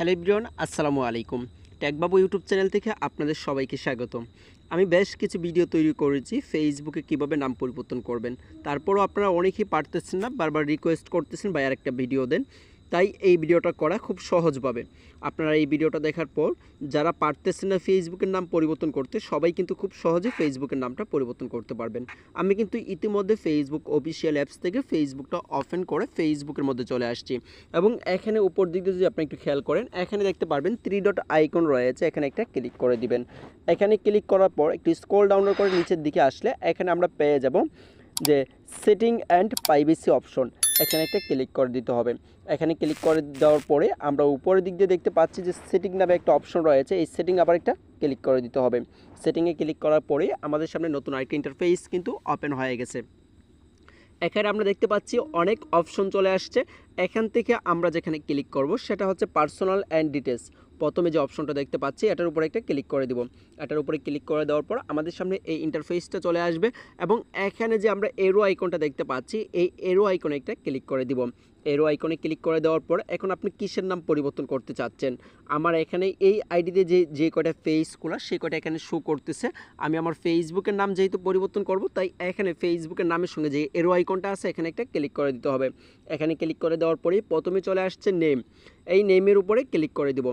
Hello ইব্রিয়ন আসসালামু আলাইকুম। ট্যাগবাবু YouTube channel থেকে আপনাদের সবাইকে স্বাগতম। আমি বেশ কিছু ভিডিও তৈরি করেছি, ফেসবুকে কীভাবে নাম পরিবর্তন করবেন। তারপরও আপনারা অনেকেই পারতেছেন না, বারবার রিকোয়েস্ট করতেছেন বা আর একটা ভিডিও দেন। তাই এই ভিডিওটা করা খুব সহজভাবে আপনারা এই ভিডিওটা দেখার পর যারা পারতেছেন না ফেসবুকের নাম পরিবর্তন করতে, সবাই কিন্তু খুব সহজে ফেসবুকের নামটা পরিবর্তন করতে পারবেন। আমি কিন্তু ইতিমধ্যে ফেসবুক অফিসিয়াল অ্যাপস থেকে ফেসবুকটা ওপেন করে ফেসবুকের মধ্যে চলে আসছি। এবং এখানে উপর দিক দিয়ে যদি আপনি একটু খেয়াল করেন, এখানে দেখতে পারবেন থ্রি ডট আইকন রয়েছে। এখানে একটা ক্লিক করে দিবেন। এখানে ক্লিক করার পর একটু স্ক্রল ডাউনলোড করে নিচের দিকে আসলে এখানে আমরা পেয়ে যাব যে সেটিং অ্যান্ড প্রাইভেসি অপশন এখানে একটা ক্লিক করে দিতে হবে। এখানে ক্লিক করে দেওয়ার পরে আমরা উপরের দিক দিয়ে দেখতে পাচ্ছি যে সেটিং নামে একটা অপশন রয়েছে। এই সেটিং আবার একটা ক্লিক করে দিতে হবে। সেটিংয়ে ক্লিক করার পরে আমাদের সামনে নতুন আরেকটা ইন্টারফেস কিন্তু ওপেন হয়ে গেছে। এখানে আমরা দেখতে পাচ্ছি অনেক অপশন চলে আসছে। এখান থেকে আমরা যেখানে ক্লিক করব সেটা হচ্ছে পার্সোনাল অ্যান্ড ডিটেলস প্রথমে যে অপশনটা দেখতে পাচ্ছি, এটার উপরে একটা ক্লিক করে দিব। এটার উপরে ক্লিক করে দেওয়ার পর আমাদের সামনে এই ইন্টারফেসটা চলে আসবে এবং এখানে যে আমরা এরো আইকনটা দেখতে পাচ্ছি, এই এরো আইকনে একটা ক্লিক করে দিব। এরো আইকনে ক্লিক করে দেওয়ার পর এখন আপনি কিসের নাম পরিবর্তন করতে চাচ্ছেন? আমার এখানে এই আইডিতে যে যে কয়টা ফেসগুলো সেই কয়টা এখানে শো করতেছে। আমি আমার ফেসবুকের নাম যেহেতু পরিবর্তন করব, তাই এখানে ফেসবুকের নামের সঙ্গে যে এরো আইকনটা আছে, এখানে একটা ক্লিক করে দিতে হবে। এখানে ক্লিক করে দেওয়ার পরেই প্রথমে চলে আসছে নেম এই নেমের উপরে ক্লিক করে দিব।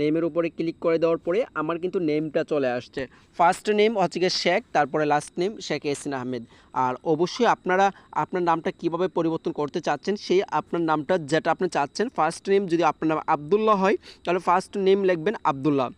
নেমের উপরে ক্লিক করে দেওয়ার পরে আমার কিন্তু নেমটা চলে আসছে। ফার্স্ট নেম হচ্ছে গিয়ে শেখ, তারপরে লাস্ট নেম শেখ এসিন আহমেদ। আর অবশ্যই আপনারা আপনার নামটা কীভাবে পরিবর্তন করতে চাচ্ছেন, সেই আপনার নামটা যেটা আপনি চাচ্ছেন ফার্স্ট নেম যদি আপনার নাম আবদুল্লাহ হয়, তাহলে ফার্স্ট নেম লিখবেন আবদুল্লাহ।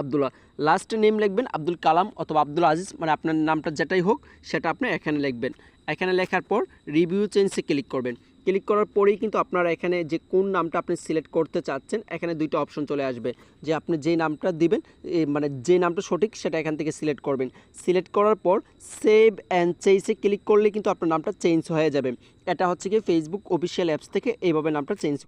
আবদুল্লাহ। লাস্ট নেম লিখবেন আব্দুল কালাম অথবা আব্দুল আজিজ মানে আপনার নামটা যেটাই হোক, সেটা আপনি এখানে লিখবেন। এখানে লেখার পর রিভিউ চেঞ্জে ক্লিক করবেন। ক্লিক করার পরেই কিন্তু আপনারা এখানে যে কোন নামটা আপনি সিলেক্ট করতে চাচ্ছেন, এখানে দুইটা অপশন চলে আসবে। যে আপনি যে নামটা দিবেন মানে যে নামটা সঠিক সেটা এখান থেকে সিলেক্ট করবেন। সিলেক্ট করার পর সেভ অ্যান্ড চেঞ্জে ক্লিক করলে কিন্তু আপনার নামটা চেঞ্জ হয়ে যাবে। এটা হচ্ছে কি ফেসবুক অফিসিয়াল অ্যাপস থেকে এইভাবে নামটা চেঞ্জ